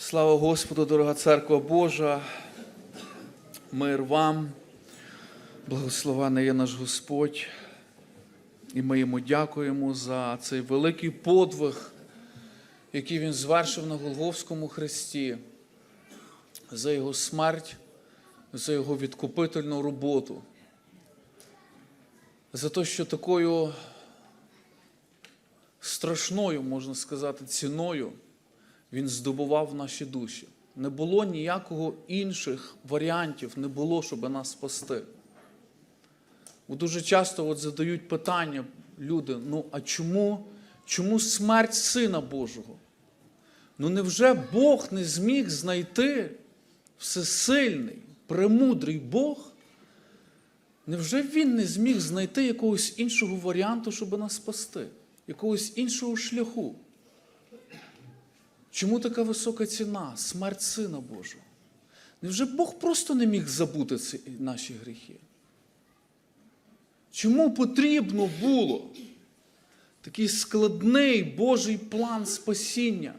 Слава Господу, дорога церква Божа, мир вам, благословений є наш Господь. І ми йому дякуємо за цей великий подвиг, який він звершив на Голговському хресті, за його смерть, за його відкупительну роботу, за те, що такою страшною, можна сказати, ціною він здобував наші душі. Не було ніякого інших варіантів, не було, щоб нас спасти. Бо дуже часто от задають питання люди: ну а чому, чому смерть Сина Божого? Ну невже Бог не зміг знайти всесильний, премудрий Бог? Невже Він не зміг знайти якогось іншого варіанту, щоб нас спасти, якогось іншого шляху? Чому така висока ціна, смерть Сина Божого? Невже Бог просто не міг забути ці наші гріхи? Чому потрібно було такий складний Божий план спасіння,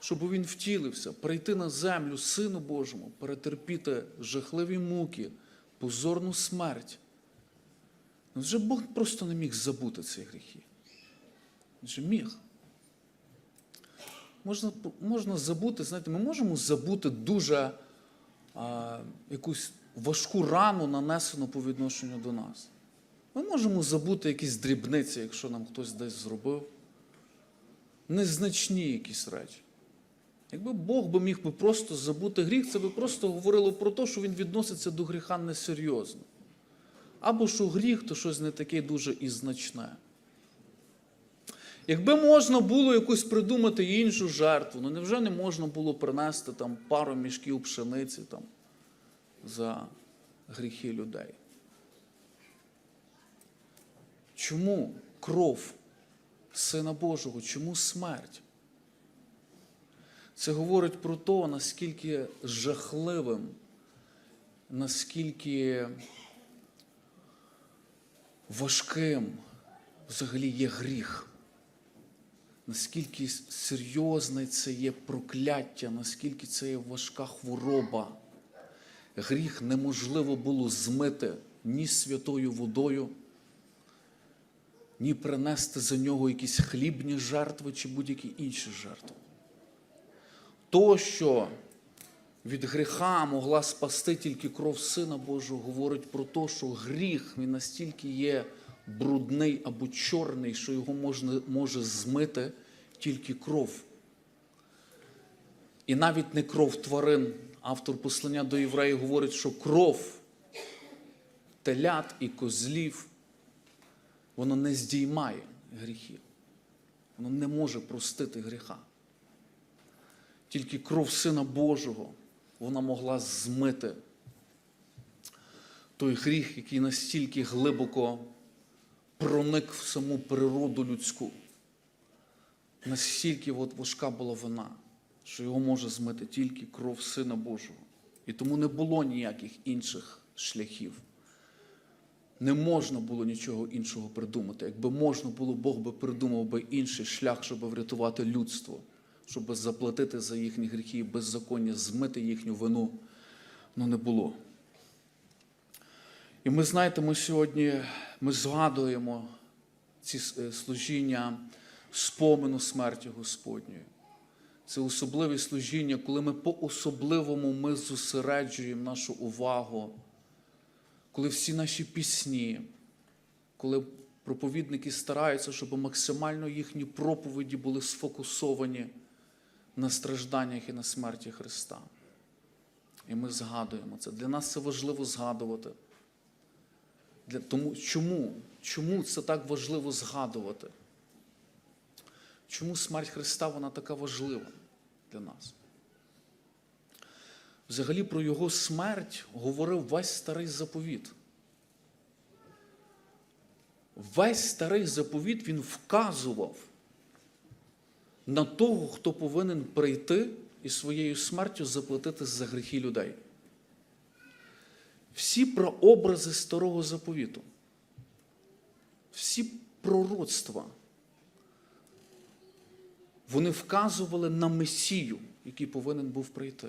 щоб він втілився, прийти на землю Сину Божому, перетерпіти жахливі муки, позорну смерть? Невже Бог просто не міг забути ці гріхи? Він же міг. Можна, можна забути, знаєте, ми можемо забути дуже а, якусь важку рану, нанесену по відношенню до нас. Ми можемо забути якісь дрібниці, якщо нам хтось десь зробив. Незначні якісь речі. Якби Бог би міг би просто забути гріх, це би просто говорило про те, що він відноситься до гріха несерйозно. Або що гріх то щось не таке дуже і значне. Якби можна було якусь придумати іншу жертву, ну невже не можна було принести там пару мішків пшениці там, за гріхи людей? Чому кров Сина Божого? Чому смерть? Це говорить про те, наскільки жахливим, наскільки важким взагалі є гріх наскільки серйозне це є прокляття, наскільки це є важка хвороба. Гріх неможливо було змити ні святою водою, ні принести за нього якісь хлібні жертви чи будь-які інші жертви. То, що від гріха могла спасти тільки кров Сина Божого, говорить про те, що гріх він настільки є брудний або чорний, що його можна, може змити тільки кров. І навіть не кров тварин. Автор послання до євреїв говорить, що кров телят і козлів, воно не здіймає гріхів. Воно не може простити гріха. Тільки кров Сина Божого вона могла змити той гріх, який настільки глибоко проник в саму природу людську. Настільки от важка була вона, що його може змити тільки кров Сина Божого. І тому не було ніяких інших шляхів. Не можна було нічого іншого придумати. Якби можна було, Бог би придумав би інший шлях, щоб врятувати людство, щоб заплатити за їхні гріхи і беззаконня, змити їхню вину. Ну не було. І ми знаєте, ми сьогодні ми згадуємо ці служіння спомину смерті Господньої. Це особливе служіння, коли ми по-особливому ми зосереджуємо нашу увагу, коли всі наші пісні, коли проповідники стараються, щоб максимально їхні проповіді були сфокусовані на стражданнях і на смерті Христа. І ми згадуємо це. Для нас це важливо згадувати. Для, тому, Чому? Чому це так важливо згадувати? Чому смерть Христа вона така важлива для нас? Взагалі про Його смерть говорив весь старий заповіт. Весь старий заповіт він вказував на того, хто повинен прийти і своєю смертю заплатити за гріхи людей. Всі прообрази старого заповіту, всі пророцтва, вони вказували на Месію, який повинен був прийти.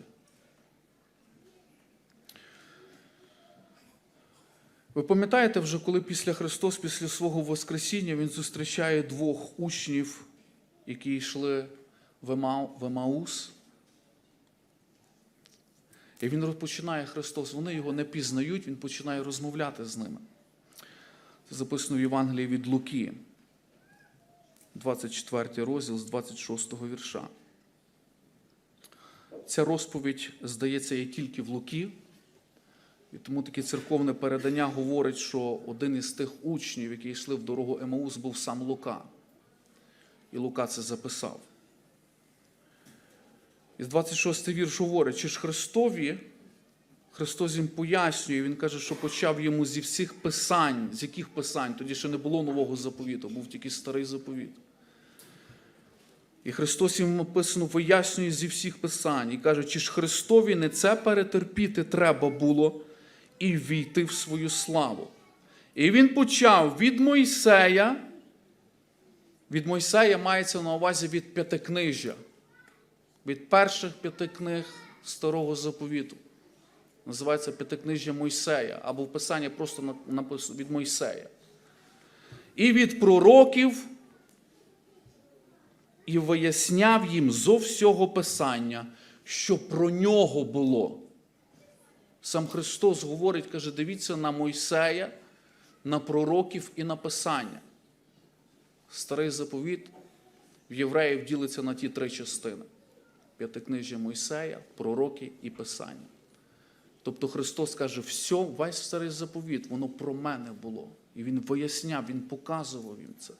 Ви пам'ятаєте вже, коли після Христос, після свого Воскресіння, Він зустрічає двох учнів, які йшли в Емау- в Емаус. І він розпочинає Христос, вони його не пізнають, він починає розмовляти з ними. Це записано в Євангелії від Луки, 24 розділ з 26 вірша. Ця розповідь, здається, є тільки в Луки, і тому таке церковне передання говорить, що один із тих учнів, які йшли в дорогу Емаус, був сам Лука. І Лука це записав. І 26 вірш говорить, чи ж Христові, Христос їм пояснює, Він каже, що почав йому зі всіх писань, з яких писань, тоді ще не було нового заповіту, був тільки старий заповіт. І Христос їм написано вияснює зі всіх писань і каже, чи ж Христові не це перетерпіти треба було і війти в свою славу. І він почав від Мойсея, від Мойсея мається на увазі від п'ятикнижжя, від перших п'яти книг Старого Заповіту. Називається П'ятикнижжя Мойсея, або в Писанні просто від Мойсея. І від пророків, і виясняв їм зо всього Писання, що про нього було. Сам Христос говорить, каже, дивіться на Мойсея, на пророків і на Писання. Старий заповіт в євреїв ділиться на ті три частини: п'ятикнижжя Мойсея, пророки і Писання. Тобто Христос каже, все, весь старий заповіт, воно про мене було. І Він виясняв, Він показував їм це.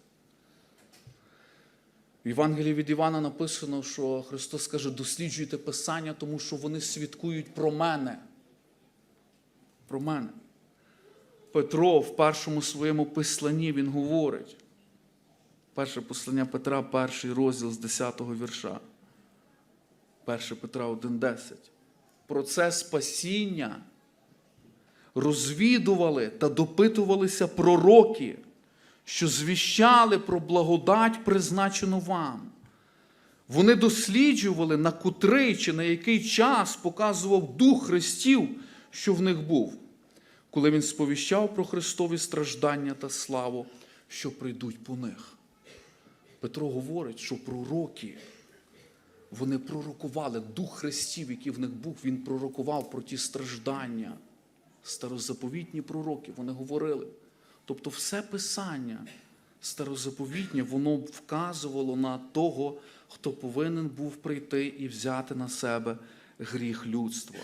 В Євангелії від Івана написано, що Христос каже, досліджуйте Писання, тому що вони свідкують про мене. Про мене. Петро в першому своєму посланні він говорить. Перше послання Петра, перший розділ з 10-го вірша. 1 Петра 1,10. Про це спасіння розвідували та допитувалися пророки, що звіщали про благодать, призначену вам. Вони досліджували, на котрий чи на який час показував Дух Христів, що в них був, коли він сповіщав про Христові страждання та славу, що прийдуть по них. Петро говорить, що пророки, вони пророкували Дух Христів, який в них був, він пророкував про ті страждання. Старозаповітні пророки, вони говорили. Тобто все писання старозаповітнє, воно вказувало на того, хто повинен був прийти і взяти на себе гріх людства.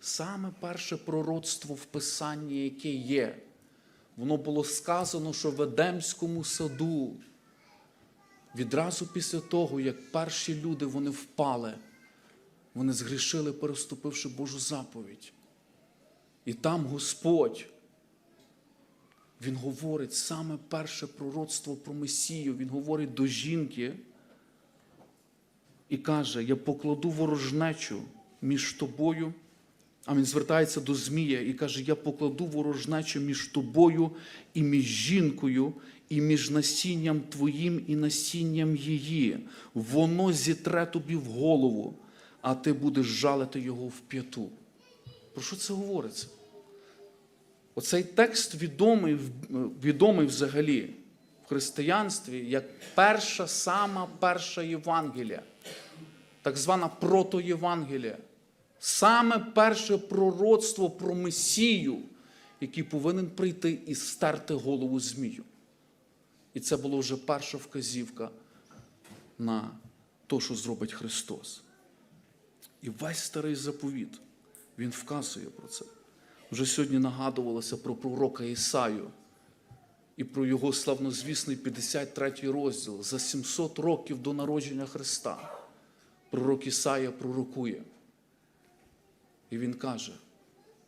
Саме перше пророцтво в Писанні, яке є, воно було сказано, що в Едемському саду, відразу після того, як перші люди вони впали, вони згрішили, переступивши Божу заповідь. І там Господь, Він говорить саме перше пророцтво про Месію. Він говорить до жінки і каже: Я покладу ворожнечу між тобою. А він звертається до Змія і каже: Я покладу ворожнечу між тобою і між жінкою, і між насінням твоїм і насінням її. Воно зітре тобі в голову, а ти будеш жалити його в п'яту. Про що це говориться? Оцей текст відомий, відомий взагалі в християнстві як перша, сама перша Євангелія, так звана протоєвангелія. Саме перше пророцтво про Месію, який повинен прийти і стерти голову Змію. І це була вже перша вказівка на те, що зробить Христос. І весь старий заповіт, він вказує про це. Вже сьогодні нагадувалося про пророка Ісаю і про його славнозвісний 53 розділ за 700 років до народження Христа. Пророк Ісая пророкує. І він каже,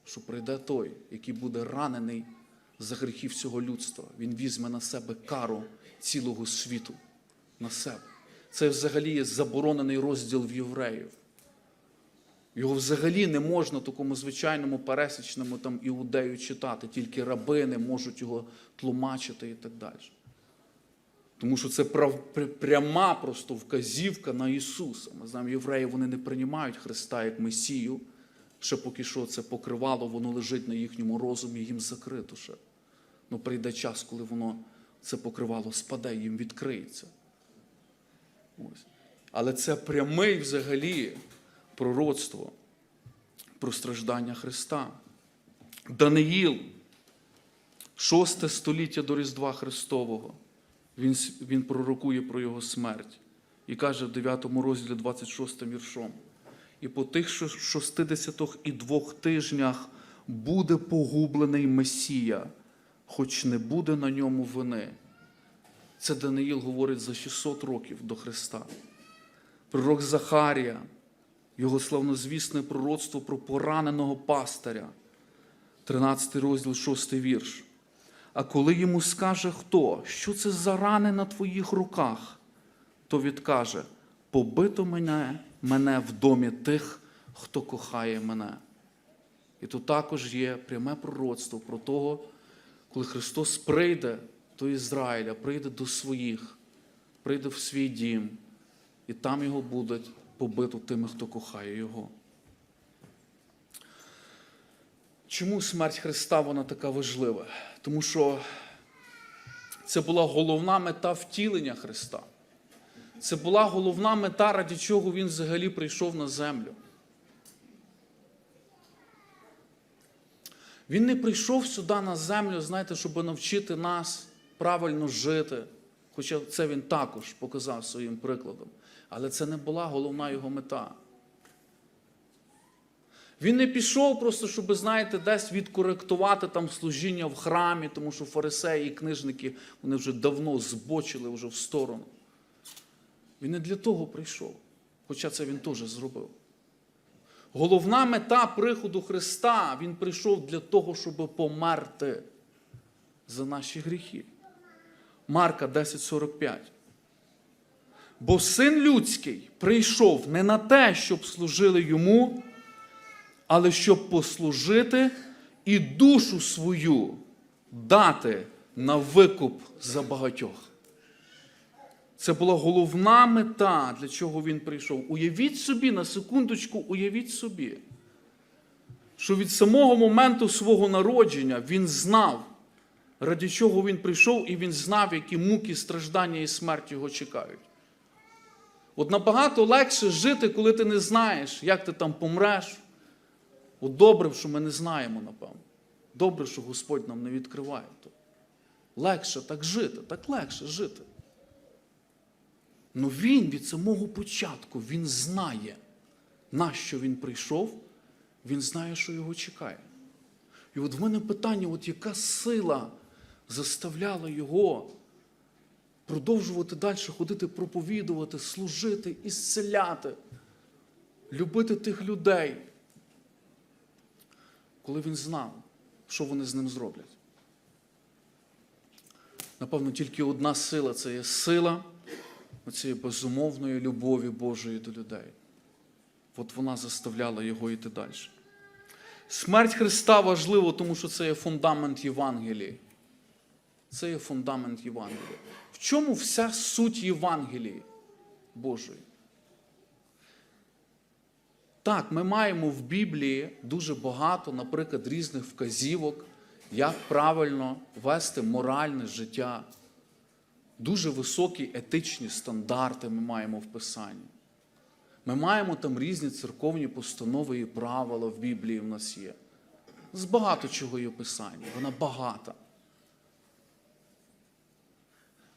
що прийде той, який буде ранений за гріхи всього людства. Він візьме на себе кару цілого світу на себе. Це взагалі є заборонений розділ в євреїв. Його взагалі не можна такому звичайному пересічному там іудею читати, тільки рабини можуть його тлумачити і так далі. Тому що це прав, пряма просто вказівка на Ісуса. Ми знаємо, євреї вони не приймають Христа як Месію. Ще поки що це покривало, воно лежить на їхньому розумі, їм закрито ще. Ну прийде час, коли воно це покривало спаде, їм відкриється. Ось. Але це пряме взагалі пророцтво про страждання Христа. Даниїл, шосте століття до Різдва Христового. Він, він пророкує про його смерть і каже в 9 розділі 26 віршом. І по тих шо- 62 тижнях буде погублений Месія, хоч не буде на ньому вини. Це Даниїл говорить за 600 років до Христа. Пророк Захарія, його славнозвісне пророцтво про пораненого пастиря, 13 розділ, 6 вірш. А коли йому скаже хто, що це за рани на твоїх руках, то відкаже: побито мене, мене в домі тих, хто кохає мене. І тут також є пряме пророцтво про того, коли Христос прийде до Ізраїля, прийде до своїх, прийде в свій дім, і там його будуть побито тими, хто кохає Його. Чому смерть Христа вона така важлива? Тому що це була головна мета втілення Христа. Це була головна мета, ради чого Він взагалі прийшов на землю. Він не прийшов сюди на землю, знаєте, щоб навчити нас правильно жити. Хоча це він також показав своїм прикладом. Але це не була головна його мета. Він не пішов просто, щоб, знаєте, десь відкоректувати там служіння в храмі, тому що фарисеї і книжники вони вже давно збочили вже в сторону. Він не для того прийшов, хоча це він теж зробив. Головна мета приходу Христа, Він прийшов для того, щоб померти за наші гріхи. Марка 10:45. Бо син людський прийшов не на те, щоб служили йому, але щоб послужити і душу свою дати на викуп за багатьох. Це була головна мета, для чого він прийшов. Уявіть собі, на секундочку, уявіть собі, що від самого моменту свого народження він знав, ради чого він прийшов, і він знав, які муки, страждання і смерть його чекають. От набагато легше жити, коли ти не знаєш, як ти там помреш. От добре, що ми не знаємо, напевно. Добре, що Господь нам не відкриває то. Легше так жити, так легше жити. Ну він від самого початку він знає, на що він прийшов, він знає, що його чекає. І от в мене питання, от яка сила заставляла його продовжувати далі ходити, проповідувати, служити, ісцеляти, любити тих людей, коли він знав, що вони з ним зроблять. Напевно, тільки одна сила це є сила оцієї безумовної любові Божої до людей. От вона заставляла його йти далі. Смерть Христа важлива, тому що це є фундамент Євангелії. Це є фундамент Євангелії. В чому вся суть Євангелії Божої? Так, ми маємо в Біблії дуже багато, наприклад, різних вказівок, як правильно вести моральне життя. Дуже високі етичні стандарти ми маємо в Писанні. Ми маємо там різні церковні постанови і правила в Біблії в нас є. З багато чого є в Писанні, вона багата.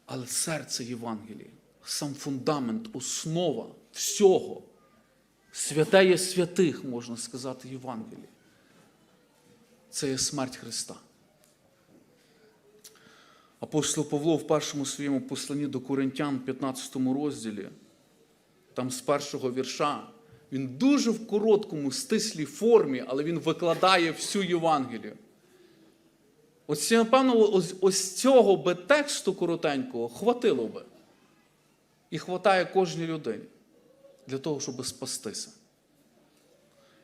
Але серце Євангелії, сам фундамент, основа всього, святе є святих, можна сказати, Євангелії. Це є смерть Христа. Апостол Павло в першому своєму посланні до Коринтян, 15 розділі, там з першого вірша, він дуже в короткому, стислій формі, але він викладає всю Євангелію. Ось, напевно, ось, ось цього би тексту коротенького хватило би. І хватає кожній людині для того, щоб спастися.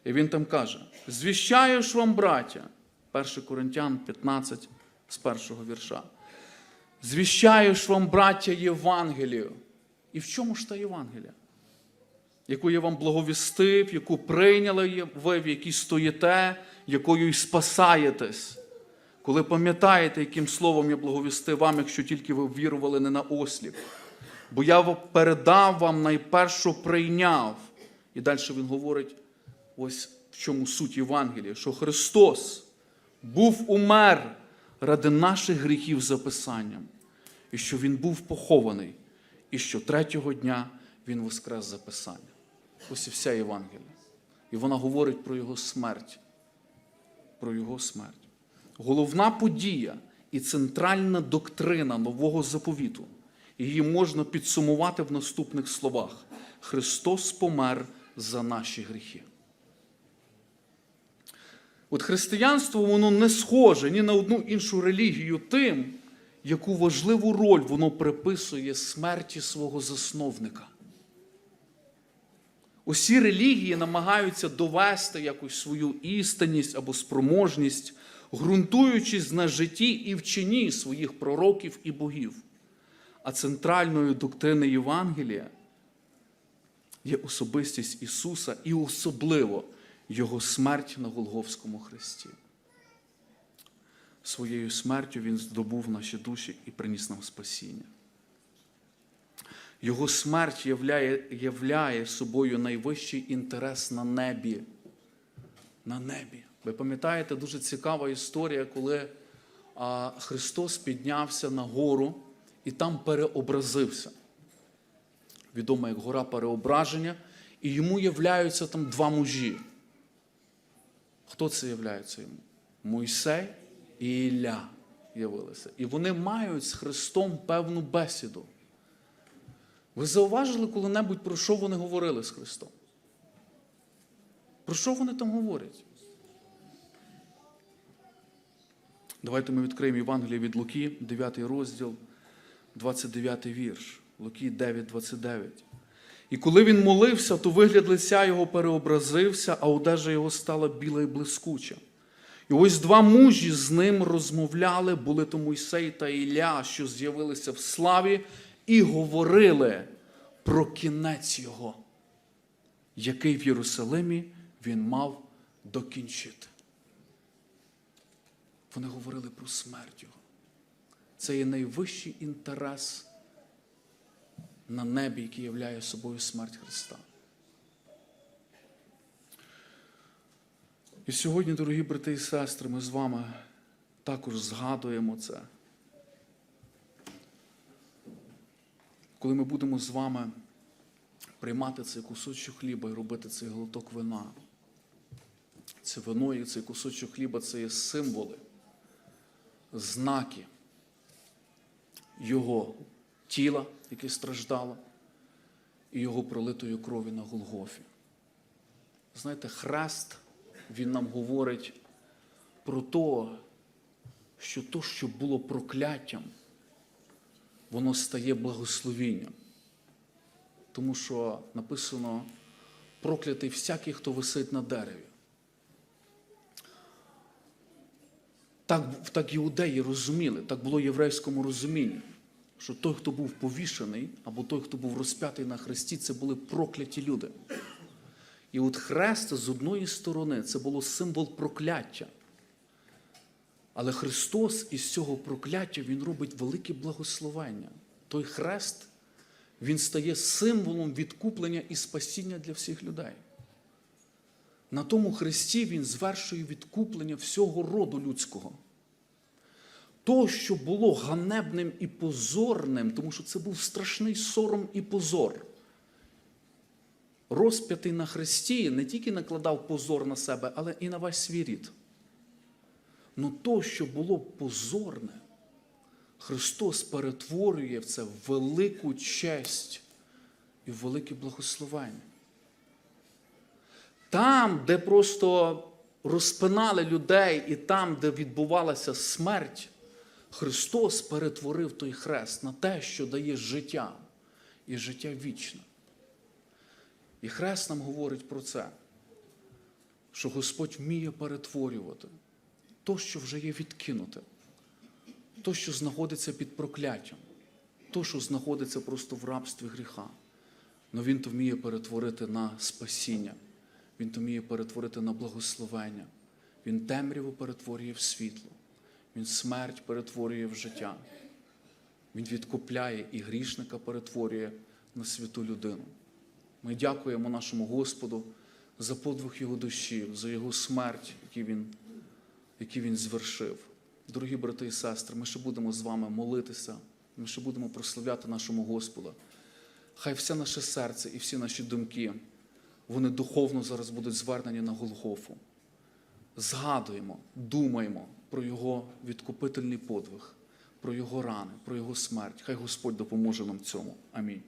І він там каже: звіщаю ж вам, браття, 1 Коринтян 15 з першого вірша. Звіщаєш вам, браття, Євангелію. І в чому ж та Євангелія? Яку я вам благовістив, яку прийняли ви, в якій стоїте, якою й спасаєтесь. Коли пам'ятаєте, яким словом я благовістив вам, якщо тільки ви вірували не на осліп. Бо я передав вам найпершу прийняв. І далі він говорить, ось в чому суть Євангелія, що Христос був умер ради наших гріхів за Писанням, і що Він був похований, і що третього дня Він воскрес за Писанням. Ось і вся Євангелія. І вона говорить про Його смерть. Про Його смерть. Головна подія і центральна доктрина нового заповіту. Її можна підсумувати в наступних словах: Христос помер за наші гріхи. От християнство воно не схоже ні на одну іншу релігію тим, яку важливу роль воно приписує смерті свого засновника. Усі релігії намагаються довести якусь свою істинність або спроможність, ґрунтуючись на житті і вченні своїх пророків і богів. А центральною доктриною Євангелія є особистість Ісуса і особливо Його смерть на Голговському хресті. Своєю смертю Він здобув наші душі і приніс нам спасіння. Його смерть являє, являє собою найвищий інтерес на небі. На небі. Ви пам'ятаєте дуже цікава історія, коли а, Христос піднявся на гору і там переобразився. Відомо як гора переображення, і йому являються там два мужі. Хто це являється йому? Мойсей і Ілля явилися. І вони мають з Христом певну бесіду. Ви зауважили коли-небудь, про що вони говорили з Христом? Про що вони там говорять? Давайте ми відкриємо Євангеліє від Луки, 9 розділ, 29 вірш. Луки 9, 29. І коли він молився, то вигляд лиця його переобразився, а одежа його стала біла і блискуча. І ось два мужі з ним розмовляли, були то Мойсей та Ілля, що з'явилися в славі, і говорили про кінець його, який в Єрусалимі він мав докінчити. Вони говорили про смерть його. Це є найвищий інтерес на небі, який являє собою смерть Христа. І сьогодні, дорогі брати і сестри, ми з вами також згадуємо це. Коли ми будемо з вами приймати цей кусочок хліба і робити цей глоток вина, це вино і цей кусочок хліба це є символи, знаки Його тіла, яке страждало, і Його пролитої крові на Голгофі. Знаєте, хрест, він нам говорить про те, що то, що було прокляттям, воно стає благословінням. Тому що написано проклятий всякий, хто висить на дереві. Так, так іудеї розуміли, так було єврейському розумінні, що той, хто був повішений, або той, хто був розп'ятий на хресті, це були прокляті люди. І от хрест з одної сторони це було символ прокляття. Але Христос із цього прокляття Він робить велике благословення. Той хрест, він стає символом відкуплення і спасіння для всіх людей. На тому хресті Він звершує відкуплення всього роду людського. То, що було ганебним і позорним, тому що це був страшний сором і позор. Розп'ятий на хресті не тільки накладав позор на себе, але і на весь свій рід. Ну то, що було позорне, Христос перетворює в це велику честь і велике благословення. Там, де просто розпинали людей, і там, де відбувалася смерть, Христос перетворив той хрест на те, що дає життя і життя вічне. І хрест нам говорить про це, що Господь вміє перетворювати то, що вже є відкинуте, то, що знаходиться під прокляттям, то, що знаходиться просто в рабстві гріха. Но Він то вміє перетворити на спасіння, Він то вміє перетворити на благословення. Він темряву перетворює в світло, Він смерть перетворює в життя. Він відкупляє і грішника перетворює на святу людину. Ми дякуємо нашому Господу за подвиг Його душі, за Його смерть, який він, який він звершив. Дорогі брати і сестри, ми ще будемо з вами молитися, ми ще будемо прославляти нашому Господа. Хай все наше серце і всі наші думки, вони духовно зараз будуть звернені на Голгофу. Згадуємо, думаємо про Його відкупительний подвиг, про Його рани, про Його смерть. Хай Господь допоможе нам цьому. Амінь.